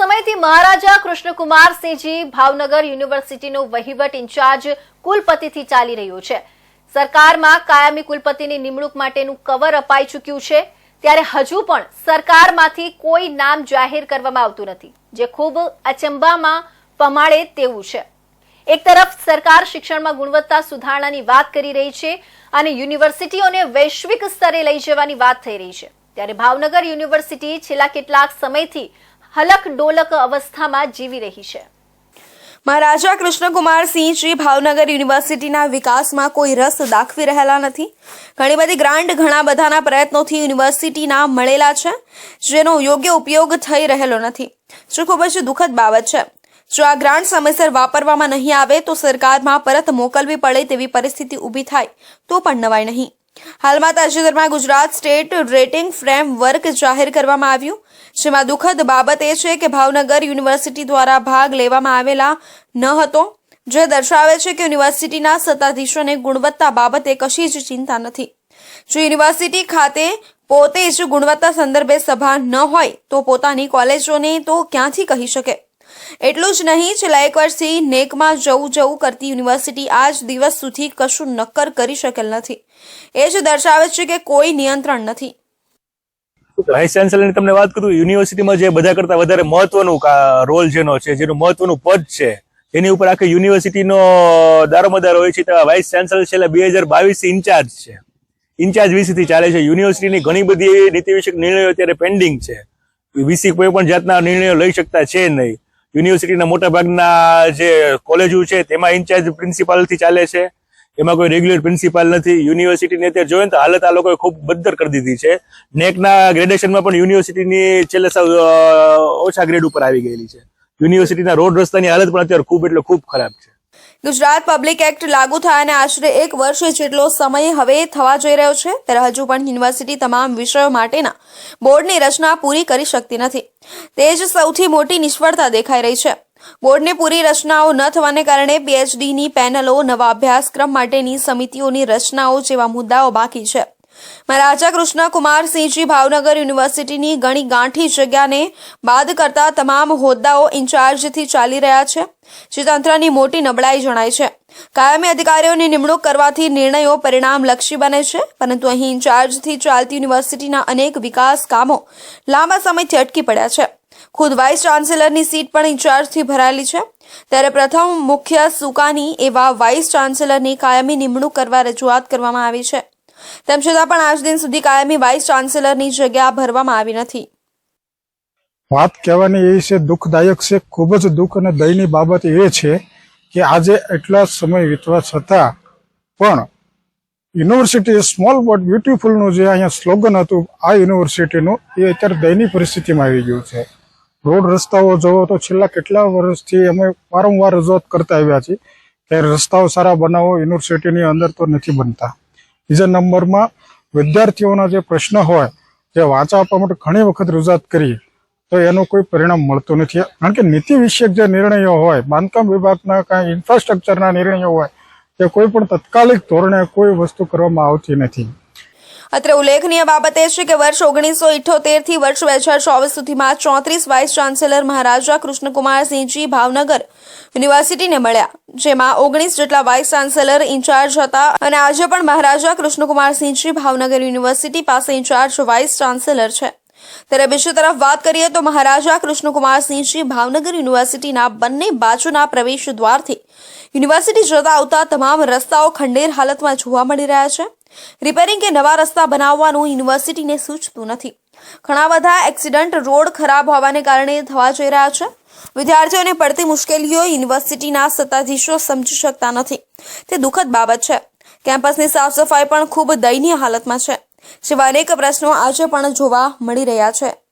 સમયથી મહારાજા કૃષ્ણકુમારસિંહજી ભાવનગર યુનિવર્સિટીનો વહીવટ ઇન્ચાર્જ કુલપતિથી ચાલી રહ્યો છે. સરકારમાં કાયમી કુલપતિની નિમણૂક માટેનું કવર અપાઈ ચૂક્યું છે. ત્યારે હજુ પણ સરકારમાંથી કોઈ નામ જાહેર કરવામાં આવતું નથી, જે ખૂબ અચંબામાં પમાડે તેવું છે. એક તરફ સરકાર શિક્ષણમાં ગુણવત્તા સુધારણાની વાત કરી રહી છે અને યુનિવર્સિટીઓને વૈશ્વિક સ્તરે લઈ જવાની વાત થઈ રહી છે. ત્યારે ભાવનગર યુનિવર્સિટી છેલ્લા કેટલાક સમયથી હલક ડોલક અવસ્થામાં જીવી રહી છે. મહારાજા કૃષ્ણકુમાર સિંહજી ભાવનગર યુનિવર્સિટીના વિકાસમાં કોઈ રસ દાખવી રહેલા નથી. ઘણી બધી ગ્રાન્ટ ઘણા બધાના પ્રયત્નોથી યુનિવર્સિટીના મળેલા છે, જેનો યોગ્ય ઉપયોગ થઈ રહેલો નથી. જે ખૂબ જ દુઃખદ બાબત છે. જો આ ગ્રાન્ટ સમયસર વાપરવામાં નહીં આવે તો સરકારમાં પરત મોકલવી પડે તેવી પરિસ્થિતિ ઊભી થાય, તો પણ નવાય નહીં. હાલમાં તાજેતરમાં ગુજરાત સ્ટેટ રેટિંગ ફ્રેમવર્ક જાહેર કરવામાં આવ્યું. જેમાં દુઃખદ બાબત એ છે કે ભાવનગર યુનિવર્સિટી દ્વારા ભાગ લેવામાં આવેલા ન હતો, જે દર્શાવે છે કે યુનિવર્સિટીના સત્તાધીશોને ગુણવત્તા બાબતે કશી જ ચિંતા નથી. જો યુનિવર્સિટી ખાતે પોતે જ ગુણવત્તા સંદર્ભે સભા ન હોય, તો પોતાની કોલેજોને તો ક્યાંથી કહી શકે? એટલું જ નહીં, છેલ્લા એક વર્ષથી નેકમાં જવું જવું કરતી યુનિવર્સિટી આજ દિવસ સુધી કશું નક્કર કરી શકેલ નથી. એ જ દર્શાવે છે કે કોઈ નિયંત્રણ નથી. વાઇસ ચાન્સેલરની તમને વાત કરું, યુનિવર્સિટીમાં જે બધા કરતા વધારે મહત્વનું રોલ જેનો છે, જેનું મહત્વનું પદ છે, એની ઉપર આખી યુનિવર્સિટીનો દારોમદાર હોય છે, તેવા વાઇસ ચાન્સેલર છેલ્લા બે હજાર બાવીસ ઇન્ચાર્જ છે. ઇન્ચાર્જ વીસીથી ચાલે છે. યુનિવર્સિટીની ઘણી બધી એવી નીતિ વિષયક નિર્ણયો અત્યારે પેન્ડિંગ છે. વીસી કોઈ પણ જાતના નિર્ણયો લઈ શકતા છે નહીં. યુનિવર્સિટીના મોટા ભાગના જે કોલેજો છે, તેમાં ઇન્ચાર્જ પ્રિન્સિપાલથી ચાલે છે. એમાં કોઈ રેગ્યુલર પ્રિન્સિપાલ નથી યુનિવર્સિટીની અત્યારે જોઈએ તો હાલત આ લોકોએ ખૂબ બદતર કરી દીધી છે. નેકના ગ્રેડેશનમાં પણ યુનિવર્સિટીની છેલ્લે સાવ ઓછા ગ્રેડ ઉપર આવી ગયેલી છે. યુનિવર્સિટીના રોડ રસ્તાની હાલત પણ અત્યારે ખૂબ એટલે ખૂબ ખરાબ છે. ગુજરાત પબ્લિક એક્ટ લાગુ થયાને આશરે એક વર્ષ જેટલો સમય હવે થવા જઈ રહ્યો છે, ત્યારે હજુ પણ યુનિવર્સિટી તમામ વિષયો માટેના બોર્ડની રચના પૂરી કરી શકતી નથી. તે જ સૌથી મોટી નિષ્ફળતા દેખાઈ રહી છે. બોર્ડની પૂરી રચનાઓ ન થવાને કારણે પીએચડીની પેનલો, નવા અભ્યાસક્રમ માટેની સમિતિઓની રચનાઓ જેવા મુદ્દાઓ બાકી છે. મહારાજા કૃષ્ણ કુમાર સિંહજી ભાવનગર યુનિવર્સિટીની ઘણી ગાંઠી જગ્યાને બાદ કરતા તમામ હોદ્દાઓ ઇન્ચાર્જથી ચાલી રહ્યા છે, જે તંત્રની મોટી નબળાઈ જણાય છે. કાયમી અધિકારીઓની નિમણૂક કરવાથી નિર્ણયો પરિણામલક્ષી બને છે, પરંતુ અહીં ઇન્ચાર્જથી ચાલતી યુનિવર્સિટીના અનેક વિકાસ કામો લાંબા સમયથી અટકી પડ્યા છે. ખુદ વાઇસ ચાન્સેલરની સીટ પણ ઇન્ચાર્જથી ભરાયેલી છે. ત્યારે પ્રથમ મુખ્ય સુકાની એવા વાઇસ ચાન્સેલરની કાયમી નિમણૂક કરવા રજૂઆત કરવામાં આવી છે. તેમ છતાં પણ આજ દિન સુધી કાયમી વાઇસ ચાન્સેલરની જગ્યા ભરવામાં આવી નથી. વાત કહેવાની એ છે, દુઃખદાયક છે, ખૂબ જ દુઃખ અને દયની બાબત એ છે કે આજે એટલા સમય વીતવા છતાં પણ યુનિવર્સિટી સ્મોલ બટ બ્યુટીફુલનું જે અહીંયા સ્લોગન હતું, આ યુનિવર્સિટીનું એ અત્યારે દયની પરિસ્થિતિમાં આવી ગયું છે. રોડ રસ્તાઓ જોવો તો છેલ્લા કેટલા વર્ષથી અમે વારંવાર રજૂઆત કરતા આવ્યા છીએ કે રસ્તાઓ સારા બનાવો, યુનિવર્સિટીની અંદર તો નથી બનતા. બીજા નંબરમાં વિદ્યાર્થીઓના જે પ્રશ્ન હોય, જે વાંચા આપવા માટે ઘણી વખત રજૂઆત કરી તો એનું કોઈ પરિણામ મળતું નથી. કારણ કે નીતિ વિષયક જે નિર્ણયો હોય, બાંધકામ વિભાગના કાંઈ ઇન્ફ્રાસ્ટ્રક્ચરના નિર્ણયો હોય તે કોઈ પણ તત્કાલિક ધોરણે કોઈ વસ્તુ કરવામાં આવતી નથી. અત્રે ઉલ્લેખનીય બાબત એ છે કે વર્ષ ઓગણીસો ઇઠોતેરથી વર્ષ બે હજાર ચોવીસ સુધીમાં ચોત્રીસ વાઇસ ચાન્સેલર મહારાજા કૃષ્ણકુમાર સિંહજી ભાવનગર યુનિવર્સિટીને મળ્યા, જેમાં ઓગણીસ જેટલા વાઇસ ચાન્સેલર ઇન્ચાર્જ હતા અને આજે પણ મહારાજા કૃષ્ણકુમાર સિંહજી ભાવનગર યુનિવર્સિટી પાસે ઇન્ચાર્જ વાઇસ ચાન્સેલર છે. ત્યારે બીજી તરફ વાત કરીએ તો મહારાજા કૃષ્ણકુમાર સિંહજી ભાવનગર યુનિવર્સિટીના બંને બાજુના પ્રવેશ દ્વારથી યુનિવર્સિટી જતા આવતા તમામ રસ્તાઓ ખંડેર હાલતમાં જોવા મળી રહ્યા છે. રિપેરિંગ કે નવા રસ્તા બનાવવાનું યુનિવર્સિટીને સૂચતું નથી. ઘણા બધા એક્સિડન્ટ રોડ ખરાબ હોવાને કારણે થવા જઈ રહ્યા છે. વિદ્યાર્થીઓને પડતી મુશ્કેલીઓ યુનિવર્સિટીના સત્તાધીશો સમજી શકતા નથી. તે દુઃખદ બાબત છે. કેમ્પસની સાફ સફાઈ પણ ખૂબ દયનીય હાલતમાં છે. જેવા અનેક પ્રશ્નો આજે પણ જોવા મળી રહ્યા છે.